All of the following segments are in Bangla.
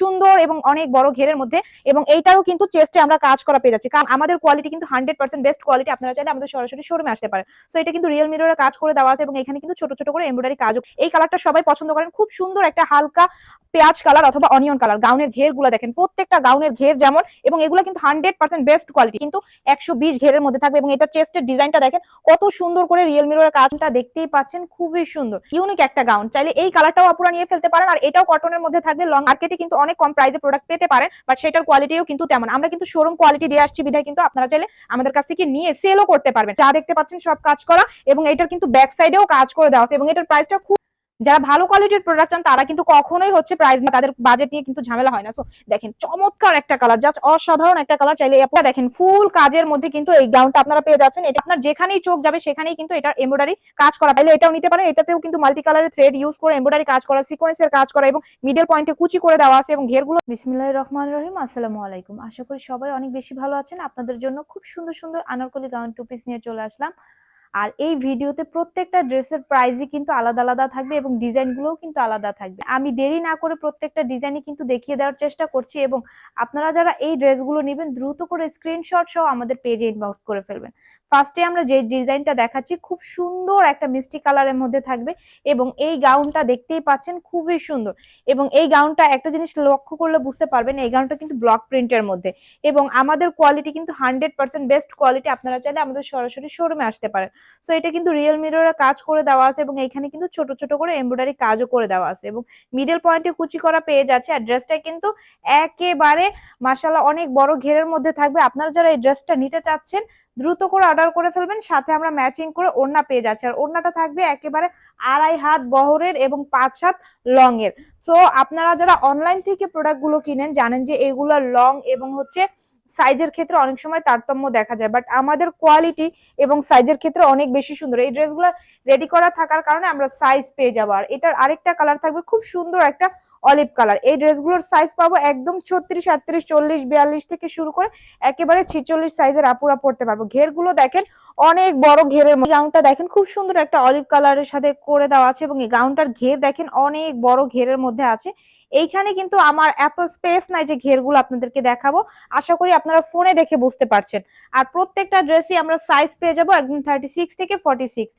সুন্দর এবং অনেক বড় ঘেরের মধ্যে এবং এইটারও কিন্তু চেস্টে আমরা কাজ করা পেয়ে যাচ্ছি। কারণ আমাদের কোয়ালিটি কিন্তু হান্ড্রেড পার্সেন্ট বেস্ট কোয়ালিটি আপনারা চাইলে আমাদের সরাসরি শোরুমে আসতে পারেন। সো এটা কিন্তু রিয়েল মিররের কাজ করে দেওয়া আছে এবং এখানে কিন্তু ছোট ছোট করে এমব্রয়ডারি কাজও এই কালারটা সবাই পছন্দ করেন। খুব সুন্দর একটা হালকা পেঁয়াজ কালার অথবা অনিয়ন কালার গাউনের ঘেরগুলো দেখেন। প্রত্যেকটা গাউনের ঘের যেমন এবং এগুলো কিন্তু হান্ড্রেড পার্সেন্ট বেস্ট কোয়ালিটি কিন্তু একশো বিশ ঘেরের মধ্যে থাকবে এবং এটা চেস্টের ডিজাইনটা দেখেন, কত সুন্দর করে রিয়েল মিররের কাজটা দেখতেই পাচ্ছেন। খুবই সুন্দর। ইউনিক একটা গাউন চাইলে এই কালারটাও আপুরা নিয়ে ফেলতে পারেন। আর এটাও কটনের মধ্যে থাকবে লং মার্কেটে কিন্তু অনেক কম প্রাইসে প্রোডাক্ট পেতে পারেন বাট সেটার কোয়ালিটিও কিন্তু তেমন। আমরা কিন্তু শোরুম কোয়ালিটি দিয়ে আসছি, বিধায় কিন্তু আপনারা চাইলে আমাদের কাছ থেকে নিয়ে সেলও করতে পারবেন। যা দেখতে পাচ্ছেন সব কাজ করা এবং এটার কিন্তু ব্যাক সাইডেও কাজ করে দেওয়া আছে এবং এটার প্রাইসটা খুব যারা ভালো কোয়ালিটির প্রোডাক্ট চান, তারা কিন্তু কখনোই হচ্ছে প্রাইস না তাদের বাজেট নিয়ে কিন্তু ঝামেলা হয় না। তো দেখেন, চমৎকার একটা কালার জাস্ট অসাধারণ একটা কালার চাইলে আপনারা দেখেন ফুল কাজের মধ্যে কিন্তু এই গাউনটা আপনারা পেয়ে যাচ্ছেন। এটা আপনার যেখানেই চোখ যাবে, সেখানেই কিন্তু এটা এমব্রয়ডারি কাজ করা। পাইলে এটাও নিতে পারেন, এটাতেও কিন্তু মাল্টি কালারের থ্রেড ইউজ করে এমব্রয়ডারি কাজ করা সিকোয়েন্সের কাজ করা এবং মিডল পয়েন্টে কুচি করে দেওয়া আছে এবং ঘেরগুলো বিসমিল্লাহ রহমান রহিম, আসসালামু আলাইকুম। আশা করি সবাই অনেক বেশি ভালো আছেন। আপনাদের জন্য খুব সুন্দর সুন্দর আনারকলি গাউন টু পিস নিয়ে চলে আসলাম। আর এই ভিডিওতে প্রত্যেকটা ড্রেসের প্রাইসই কিন্তু আলাদা আলাদা থাকবে এবং ডিজাইনগুলোও কিন্তু আলাদা থাকবে। আমি দেরি না করে প্রত্যেকটা ডিজাইনই কিন্তু দেখিয়ে দেওয়ার চেষ্টা করছি এবং আপনারা যারা এই ড্রেসগুলো নেবেন, দ্রুত করে স্ক্রিনশট সহ আমাদের পেজে ইনবক্স করে ফেলবেন। ফার্স্টে আমরা যে ডিজাইনটা দেখাচ্ছি, খুব সুন্দর একটা মিষ্টি কালারের মধ্যে থাকবে এবং এই গাউনটা দেখতেই পাচ্ছেন খুবই সুন্দর এবং এই গাউনটা একটা জিনিস লক্ষ্য করলে বুঝতে পারবেন, এই গাউনটা কিন্তু ব্লক প্রিন্টের মধ্যে এবং আমাদের কোয়ালিটি কিন্তু হান্ড্রেড পার্সেন্ট বেস্ট কোয়ালিটি আপনারা চাইলে আমাদের সরাসরি শোরুমে আসতে পারেন। সো এটা কিন্তু রিয়েল মিররের কাজ করে দেওয়া আছে এবং এখানে কিন্তু ছোট ছোট করে এমব্রয়ডারি কাজও করে দেওয়া আছে এবং মিডল পয়েন্টে কুচি করা পেয়ে যাচ্ছে। আর ড্রেসটা কিন্তু একেবারে মাসাল্লাহ অনেক বড় ঘেরের মধ্যে থাকবে। আপনারা যারা এই ড্রেসটা নিতে চাচ্ছেন, দ্রুত করে অর্ডার করে ফেলবেন, সাথে আমরা ম্যাচিং করে ওড়না পেয়ে যাচ্ছি। আর ওড়নাটা থাকবে একেবারে আড়াই হাত বহরের এবং পাঁচ হাত লং এর সো আপনারা যারা অনলাইন থেকে প্রোডাক্টগুলো কিনেন, জানেন যে এগুলো লং এবং হচ্ছে সাইজের ক্ষেত্রে অনেক সময় তারতম্য দেখা যায় বাট আমাদের কোয়ালিটি এবং সাইজের ক্ষেত্রে অনেক বেশি সুন্দর। এই ড্রেসগুলো রেডি করা থাকার কারণে আমরা সাইজ পেয়ে যাব। আর এটার আরেকটা কালার থাকবে খুব সুন্দর একটা অলিভ কালার এই ড্রেসগুলোর সাইজ পাবো একদম ছত্রিশ, আটত্রিশ, চল্লিশ, বিয়াল্লিশ থেকে শুরু করে একেবারে ছিচল্লিশ সাইজের আপুরা পড়তে পারব। ঘেরগুলো দেখেন অনেক বড় ঘেরের গাউনটা দেখেন খুব সুন্দর একটা অলিভ কালারের সাথে করে দেওয়া আছে এবং এই গাউনটার ঘের দেখেন অনেক বড় ঘেরের মধ্যে আছে। এইখানে কিন্তু আমার এত স্পেস নাই যে ঘেরগুলো আপনাদেরকে দেখাবো। আশা করি আপনারা ফোনে দেখে বুঝতে পারছেন। আর প্রত্যেকটা ড্রেসই আমরা সাইজ পেয়ে যাব একদম থার্টি সিক্স থেকে ফর্টি সিক্স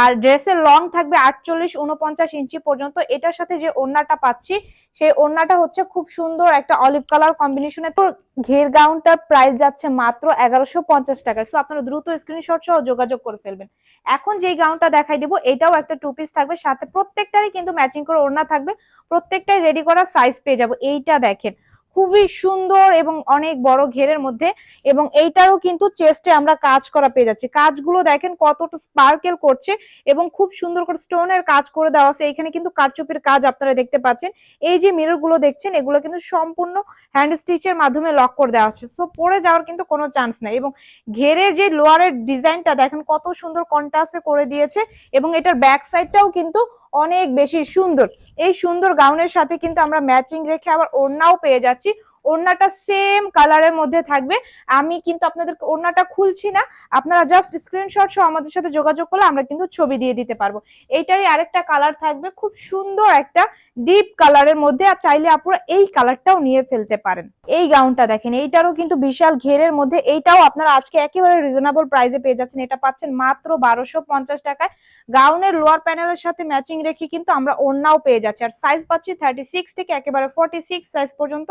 আর ড্রেসের লং থাকবে আটচল্লিশ উনপঞ্চাশ ইঞ্চি পর্যন্ত। এটার সাথে যে ওড়নাটা পাচ্ছি, সেই ওড়নাটা হচ্ছে খুব সুন্দর একটা অলিভ কালার কম্বিনেশনে তো ঘের গাউনটার প্রাইস যাচ্ছে মাত্র এগারোশো পঞ্চাশ টাকা সো আপনারা দ্রুত স্ক্রিনশট সহ যোগাযোগ করে ফেলবেন। এখন যেই গাউনটা দেখাই দিব, এটাও একটা টু পিস থাকবে, সাথে প্রত্যেকটারই কিন্তু ম্যাচিং করে ওড়না থাকবে, প্রত্যেকটাই রেডি করা সাইজ পেয়ে যাব। এইটা দেখেন খুবই সুন্দর এবং অনেক বড় ঘেরের মধ্যে এবং এইটারও কিন্তু চেস্টে আমরা কাজ করা পেয়ে যাচ্ছি। কাজগুলো দেখেন কতটা স্পার্কেল করছে এবং খুব সুন্দর করে স্টোনের কাজ করে দেওয়া আছে। এখানে কিন্তু কারচুপির কাজ আপনারা দেখতে পাচ্ছেন। এই যে মিররগুলো দেখছেন, এগুলো কিন্তু সম্পূর্ণ হ্যান্ড স্টিচের মাধ্যমে লক করে দেওয়া আছে। সো পরে যাওয়ার কিন্তু কোনো চান্স নাই এবং ঘেরের যে লোয়ারের ডিজাইনটা দেখেন কত সুন্দর কন্ট্রাস্টে করে দিয়েছে এবং এটার ব্যাক সাইডটাও কিন্তু অনেক বেশি সুন্দর। এই সুন্দর গাউনের সাথে কিন্তু আমরা ম্যাচিং রেখে আবার ওড়নাও পেয়ে যাচ্ছি। পারছি ওড়নাটা সেম কালারের মধ্যে থাকবে। আমি কিন্তু আপনাদের ওড়নাটা খুলছি না। আপনারা জাস্ট স্ক্রিনশট সহ আমাদের সাথে যোগাযোগ করলে আমরা কিন্তু ছবি দিয়ে দিতে পারব। এইটারই আরেকটা কালার থাকবে, খুব সুন্দর একটা ডিপ কালারের মধ্যে। আর চাইলে আপনারা এই কালারটাও নিয়ে ফেলতে পারেন। এই গাউনটা দেখেন, এইটারও কিন্তু বিশাল ঘেরের মধ্যে। এইটাও আপনারা আজকে একেবারে রিজনেবল প্রাইসে পেয়ে যাচ্ছেন। এটা পাচ্ছেন মাত্র বারোশো পঞ্চাশ টাকায়। গাউনের লোয়ার প্যানেলের সাথে ম্যাচিং রেখে কিন্তু আমরা ওড়নাও পেয়ে যাচ্ছি। আর সাইজ পাচ্ছি থার্টি সিক্স থেকে একেবারে ফর্টি সিক্স সাইজ পর্যন্ত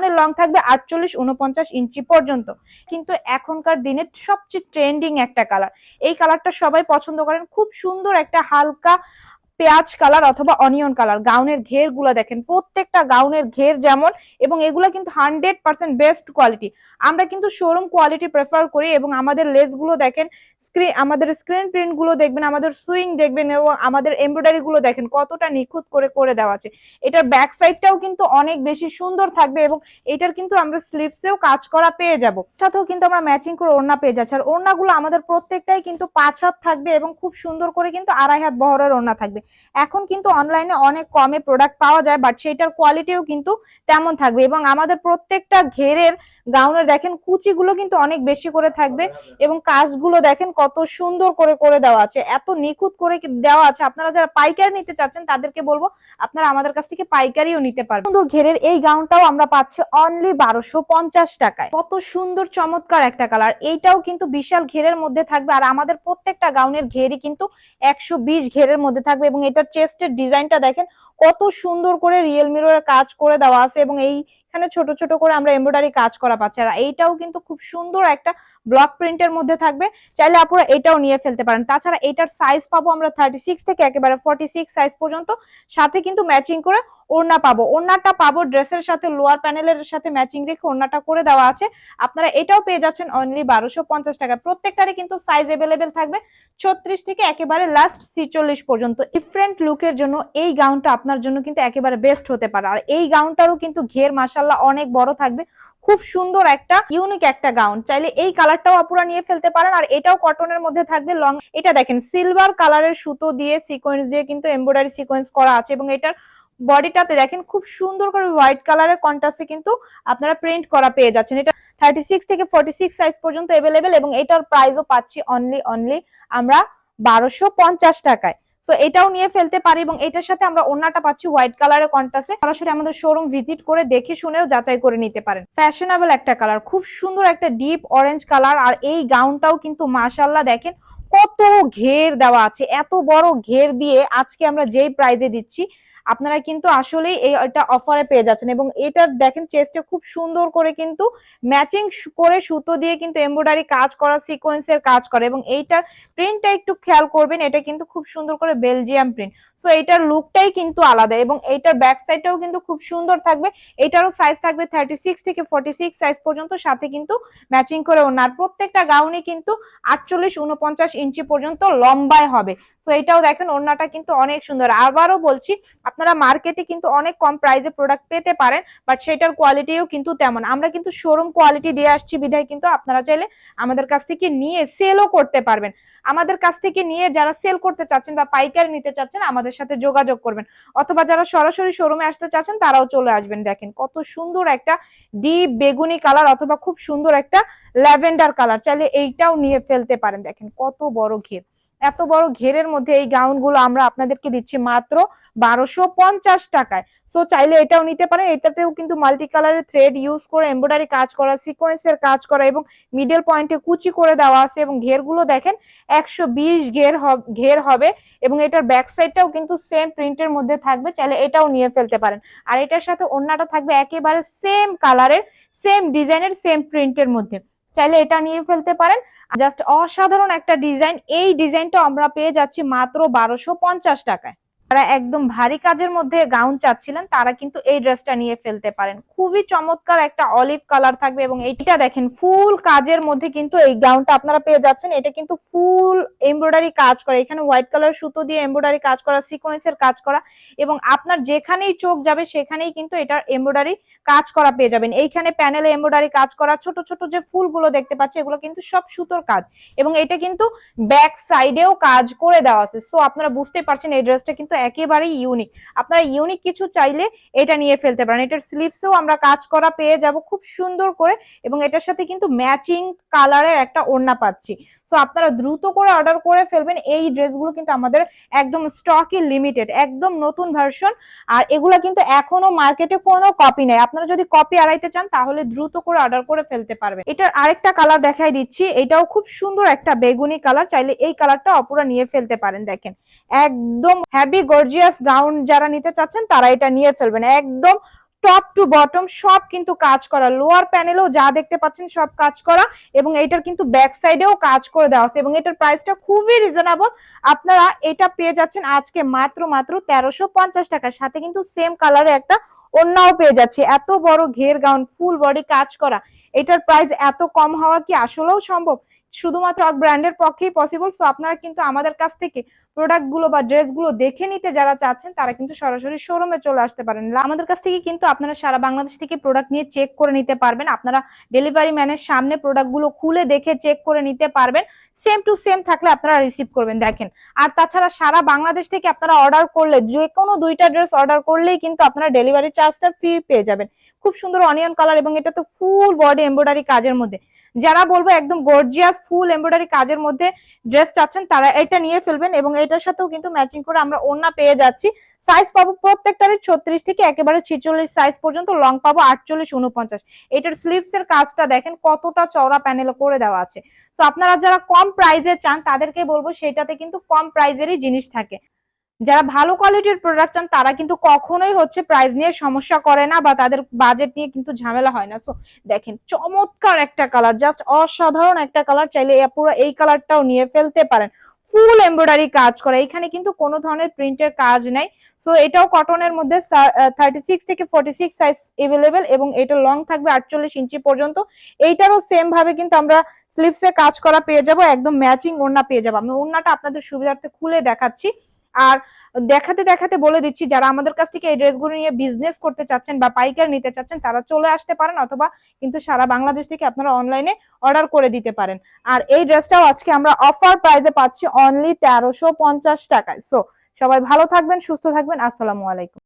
গাউনের লং থাকবে আটচল্লিশ উনপঞ্চাশ ইঞ্চি পর্যন্ত। কিন্তু এখনকার দিনে সবচেয়ে ট্রেন্ডিং একটা কালার এই কালারটা সবাই পছন্দ করেন। খুব সুন্দর একটা হালকা পেঁয়াজ কালার অথবা অনিয়ন কালার। গাউনের ঘেরগুলো দেখেন, প্রত্যেকটা গাউনের ঘের যেমন এবং এগুলো কিন্তু হান্ড্রেড পার্সেন্ট বেস্ট কোয়ালিটি। আমরা কিন্তু শোরুম কোয়ালিটি প্রেফার করি এবং আমাদের লেসগুলো দেখেন স্ক্রিন আমাদের স্ক্রিন প্রিন্টগুলো দেখবেন, আমাদের সুইং দেখবেন এবং আমাদের এমব্রয়ডারি গুলো দেখেন কতটা নিখুঁত করে করে দেওয়া আছে। এটার ব্যাক সাইডটাও কিন্তু অনেক বেশি সুন্দর থাকবে এবং এটার কিন্তু আমরা স্লিভসেও কাজ করা পেয়ে যাব। সাথেও কিন্তু আমরা ম্যাচিং করে ওড়না পেয়ে যাচ্ছি। আর ওড়নাগুলো আমাদের প্রত্যেকটাই কিন্তু পাঁচ হাত থাকবে এবং খুব সুন্দর করে কিন্তু আড়াই হাত বহরের ওড়না থাকবে। এখন কিন্তু অনলাইনে অনেক কমে প্রোডাক্ট পাওয়া যায় বাট সেটার কোয়ালিটিও কিন্তু তেমন থাকবে। এবং আমাদের প্রত্যেকটা ঘেরের গাউনের দেখেন, কুচিগুলো কিন্তু অনেক বেশি করে থাকবে এবং কাজগুলো দেখেন কত সুন্দর করে করে দেওয়া আছে। এত নিখুঁত করে দেওয়া আছে। আপনারা যারা পাইকারি নিতে চাচ্ছেন, তাদেরকে বলব, আপনারা আমাদের কাছ থেকে পাইকারিও নিতে পারবেন। সুন্দর ঘেরের এই গাউনটাও আমরা পাচ্ছি অনলি বারোশো পঞ্চাশ টাকায়। কত সুন্দর, চমৎকার একটা কালার এইটাও কিন্তু বিশাল ঘেরের মধ্যে থাকবে। আর আমাদের প্রত্যেকটা গাউনের ঘেরই কিন্তু একশো বিশ ঘেরের মধ্যে থাকবে এবং এটার চেস্টের ডিজাইনটা দেখেন কত সুন্দর করে রিয়েলমির কাজ করে দেওয়া আছে এবং এইখানে ছোট ছোট করে আমরা এমব্রয়ডারি কাজ করা পাচ্ছি আর এইটাও কিন্তু খুব সুন্দর একটা ব্লক প্রিন্টের মধ্যে থাকবে। চাইলে আপনারা এটাও নিয়ে ফেলতে পারেন। তাছাড়া এটার সাইজ পাবো আমরা থার্টি সিক্স থেকে একেবারে ফর্টি সিক্স সাইজ পর্যন্ত। সাথে কিন্তু ম্যাচিং করে ওড়না পাবো। ওড়নাটা পাবো ড্রেসের সাথে লোয়ার প্যানেলের সাথে ম্যাচিং রেখে ওড়নাটা করে দেওয়া আছে। আপনারা এটাও পেয়ে যাচ্ছেন অনলি বারোশো পঞ্চাশ টাকা। প্রত্যেকটারই কিন্তু সাইজ এভেলেবেল থাকবে ছত্রিশ থেকে একেবারে লাস্ট ছিচল্লিশ পর্যন্ত। ডিফারেন্ট লুকের জন্য এই গাউনটা আপনার জন্য কিন্তু একেবারে বেস্ট হতে পারে। আর এই গাউনটারও কিন্তু ঘের মাসাল্লাহ অনেক বড় থাকবে। খুব সুন্দর একটা ইউনিক একটা গাউন চাইলে এই কালারটাও আপুরা নিয়ে ফেলতে পারেন। আর এটাও কটনের মধ্যে থাকবে লং এটা দেখেন সিলভার কালারের সুতো দিয়ে সিকোয়েন্স দিয়ে কিন্তু এমব্রয়ডারি সিকোয়েন্স করা আছে এবং এটার বডিটাতে দেখেন, খুব সুন্দর করে হোয়াইট কালারের কন্ট্রাস্টে কিন্তু আপনারা প্রিন্ট করা পেয়ে যাচ্ছেন। এটা থার্টি সিক্স থেকে ফর্টি সিক্স সাইজ পর্যন্ত এভেলেবেল এবং এটার প্রাইসও পাচ্ছি অনলি অনলি আমরা বারোশো পঞ্চাশ টাকায়। সো এটাও নিয়ে ফেলতে পারি এবং এটার সাথে আমরা ওনাটা পাচ্ছি হোয়াইট কালারের কন্ট্রাস্টে সরাসরি আমাদের শোরুম ভিজিট করে দেখে শুনেও যাচাই করে নিতে পারেন। ফ্যাশনেবল একটা কালার খুব সুন্দর একটা ডিপ অরেঞ্জ কালার আর এই গাউনটাও কিন্তু মাশাল্লাহ দেখেন কত ঘের দেওয়া আছে। এত বড় ঘের দিয়ে আজকে আমরা যেই প্রাইজে দিচ্ছি আপনারা কিন্তু আসলেই এই এটা অফারে পেয়ে যাচ্ছেন এবং এটার দেখেন চেস্টে খুব সুন্দর করে কিন্তু ম্যাচিং করে সুতো দিয়ে কিন্তু এমব্রয়ডারি কাজ করা সিকোয়েন্সের কাজ করে এবং এইটার প্রিন্টটা একটু খেয়াল করবেন, এটা কিন্তু খুব সুন্দর করে বেলজিয়াম প্রিন্ট সো এইটার লুকটাই কিন্তু আলাদা এবং এইটার ব্যাক সাইডটাও কিন্তু খুব সুন্দর থাকবে। এটারও সাইজ থাকবে থার্টি সিক্স থেকে ফর্টি সিক্স সাইজ পর্যন্ত, সাথে কিন্তু ম্যাচিং করে ওনার প্রত্যেকটা গাউনই কিন্তু আটচল্লিশ উনপঞ্চাশ ইঞ্চি পর্যন্ত লম্বায় হবে। তো এটাও দেখেন ওড়নাটা কিন্তু অনেক সুন্দর। আবারও বলছি আপনারা মার্কেটে কিন্তু অনেক কম প্রাইসে প্রোডাক্ট পেতে পারেন বাট সেটার কোয়ালিটিও কিন্তু তেমন। আমরা কিন্তু শোরুম কোয়ালিটি দিয়ে আসছি বিধায় কিন্তু আপনারা চাইলে আমাদের কাছ থেকে নিয়ে সেলও করতে পারবেন। আমাদের কাছ থেকে নিয়ে যারা সেল করতে চাচ্ছেন বা পাইকারি নিতে চাচ্ছেন, আমাদের সাথে যোগাযোগ করবেন। অথবা যারা সরাসরি শোরুমে আসতে চাচ্ছেন, তারাও চলে আসবেন। দেখেন কত সুন্দর একটা ডিপ বেগুনি কালার অথবা খুব সুন্দর একটা ল্যাভেন্ডার কালার চাইলে এইটাও নিয়ে ফেলতে পারেন। দেখেন কত বড় ঘের। এত বড় ঘেরের মধ্যে এই গাউনগুলো আমরা আপনাদেরকে দিচ্ছি মাত্র বারোশো পঞ্চাশ টাকায়। সো চাইলে এটাও নিতে পারেন। এটাতেও কিন্তু মাল্টি কালারের থ্রেড ইউজ করে এমব্রয়ডারি কাজ করা সিকোয়েন্সের কাজ করা এবং মিডল পয়েন্টে কুচি করে দেওয়া আছে এবং ঘেরগুলো দেখেন একশো বিশ ঘের ঘের হবে এবং এটার ব্যাক সাইডটাও কিন্তু সেম প্রিন্টের মধ্যে থাকবে। চাইলে এটাও নিয়ে ফেলতে পারেন। আর এটার সাথে অন্যটা থাকবে একেবারে সেম কালারের সেম ডিজাইনের সেম প্রিন্টের মধ্যে। চাইলে এটা নিয়ে ফেলতে পারেন। জাস্ট অসাধারণ একটা ডিজাইন এই ডিজাইনটা আমরা পেয়ে যাচ্ছি মাত্র বারোশো পঞ্চাশ টাকায়। যারা একদম ভারী কাজের মধ্যে গাউন চাচ্ছিলেন, তারা কিন্তু এই ড্রেসটা নিয়ে ফেলতে পারেন। খুবই চমৎকার একটা অলিভ কালার থাকবে এবং এইটা দেখেন ফুল কাজের মধ্যে কিন্তু এই গাউনটা আপনারা পেয়ে যাচ্ছেন। এটা কিন্তু ফুল এমব্রয়ডারি কাজ করা, এখানে হোয়াইট কালার সুতো দিয়ে এমব্রয়ডারি কাজ করা সিকোয়েন্সের কাজ করা এবং আপনার যেখানেই চোখ যাবে সেখানেই কিন্তু এটার এমব্রয়ডারি কাজ করা পেয়ে যাবেন। এইখানে প্যানেলে এমব্রয়ডারি কাজ করা, ছোট ছোট যে ফুলগুলো দেখতে পাচ্ছি, এগুলো কিন্তু সব সুতোর কাজ এবং এটা কিন্তু ব্যাক সাইডেও কাজ করে দেওয়া আছে। সো আপনারা বুঝতে পারছেন এই ড্রেসটা কিন্তু একেবারেই ইউনিক আপনারা ইউনিক কিছু চাইলে এটা নিয়ে ফেলতে পারেন। এটার স্লিভসেও আমরা কাজ করা পেয়ে যাব খুব সুন্দর করে এবং এটার সাথে কিন্তু ম্যাচিং কালারের একটা ওড়না পাচ্ছি। সো আপনারা দ্রুত করে অর্ডার করে ফেলবেন। এই ড্রেসগুলো কিন্তু আমাদের একদম স্টকই লিমিটেড একদম নতুন ভার্সন আর এগুলা কিন্তু এখনও মার্কেটে কোনো কপি নেই। আপনারা যদি কপি আড়াইতে চান, তাহলে দ্রুত করে অর্ডার করে ফেলতে পারবেন। এটার আরেকটা কালার দেখাই দিচ্ছি। এটাও খুব সুন্দর একটা বেগুনি কালার চাইলে এই কালারটা অপুরা নিয়ে ফেলতে পারেন, দেখেন। একদম হ্যাভি গর্জিয়াস গাউন যারা নিতে চাচ্ছেন, তারা এটা নিয়ে ফেলবেন। একদম টপ টু বটম সব কিন্তু কাজ করা। লোয়ার প্যানেলেও যা দেখতে পাচ্ছেন সব কাজ করা এবং এটার কিন্তু ব্যাক সাইডেও কাজ করে দেওয়া আছে এবং এটার প্রাইসটা খুবই রিজনেবল আপনারা এটা পেয়ে যাচ্ছেন আজকে মাত্র মাত্র তেরোশো পঞ্চাশ টাকা সাথে কিন্তু সেম কালারে একটা অন্যও পেয়ে যাচ্ছে। এত বড় ঘের গাউন ফুল বডি কাজ করা। এটার প্রাইস এত কম হওয়া কি আসলেও সম্ভব? শুধুমাত্র ব্র্যান্ডের পক্ষেই পসিবল সো আপনারা কিন্তু আমাদের কাছ থেকে প্রোডাক্টগুলো বা ড্রেসগুলো দেখে নিতে যারা চাচ্ছেন, তারা কিন্তু সরাসরি শোরুমে চলে আসতে পারেন। আমাদের কাছ থেকে কিন্তু আপনারা সারা বাংলাদেশ থেকে প্রোডাক্ট নিয়ে চেক করে নিতে পারবেন। আপনারা ডেলিভারি ম্যানের সামনে প্রোডাক্টগুলো খুলে দেখে চেক করে নিতে পারবেন। সেম টু সেম থাকলে আপনারা রিসিভ করবেন, দেখেন। আর তাছাড়া সারা বাংলাদেশ থেকে আপনারা অর্ডার করলে, যে কোনো দুইটা ড্রেস অর্ডার করলেই কিন্তু আপনারা ডেলিভারি চার্জটা ফ্রি পেয়ে যাবেন। খুব সুন্দর অনিয়ন কালার এবং এটা তো ফুল বডি এমব্রয়ডারি কাজের মধ্যে। যারা বলব একদম গর্জিয়াস ফুল এমব্রয়ডারি কাজের মধ্যে ড্রেস চাচ্ছেন, তারা এটা নিয়ে ফেলবেন এবং এটার সাথেও কিন্তু ম্যাচিং করে আমরা ওড়না পেয়ে যাচ্ছি। সাইজ পাবো প্রত্যেকটারই ছত্রিশ থেকে একেবারে ছেচল্লিশ সাইজ পর্যন্ত লং পাবো আটচল্লিশ উনপঞ্চাশ এটার স্লিভস এর কাজটা দেখেন কতটা চওড়া প্যানেল করে দেওয়া আছে। তো আপনারা যারা কম প্রাইজে চান, তাদেরকে বলব সেটাতে কিন্তু কম প্রাইজেরই জিনিস থাকে। যারা ভালো কোয়ালিটির প্রোডাক্ট চান, তারা কিন্তু কখনোই হচ্ছে প্রাইস নিয়ে সমস্যা করে না বা তাদের বাজেট নিয়ে কিন্তু ঝামেলা হয় না। তো দেখেন, চমৎকার একটা কালার জাস্ট অসাধারণ একটা কালার চাইলে পুরো এই কালারটাও নিয়ে ফেলতে পারেন। ফুল এমব্রয়ডারি কাজ করা। এখানে কিন্তু কোনো ধরনের প্রিন্টের কাজ নেই। সো এটাও কটনের মধ্যে থার্টি সিক্স থেকে ফর্টি সিক্স সাইজ এভেলেবেল এবং এটা লং থাকবে আটচল্লিশ ইঞ্চি পর্যন্ত। এইটারও সেম ভাবে কিন্তু আমরা স্লিভসে কাজ করা পেয়ে যাব। একদম ম্যাচিং ওড়না পেয়ে যাব। আমি ওড়নাটা আপনাদের সুবিধার্থে খুলে দেখাচ্ছি। আর দেখাতে দেখাতে বলে দিচ্ছি, যারা আমাদের কাছ থেকে এই ড্রেসগুলো নিয়ে বিজনেস করতে চাচ্ছেন বা পাইকার নিতে চাচ্ছেন, তারা চলে আসতে পারেন অথবা কিন্তু সারা বাংলাদেশ থেকে আপনারা অনলাইনে অর্ডার করে দিতে পারেন। আর এই ড্রেসটাও আজকে আমরা অফার প্রাইসে পাচ্ছি অনলি তেরোশো পঞ্চাশ টাকায়। সো সবাই ভালো থাকবেন, সুস্থ থাকবেন, আসসালামু আলাইকুম।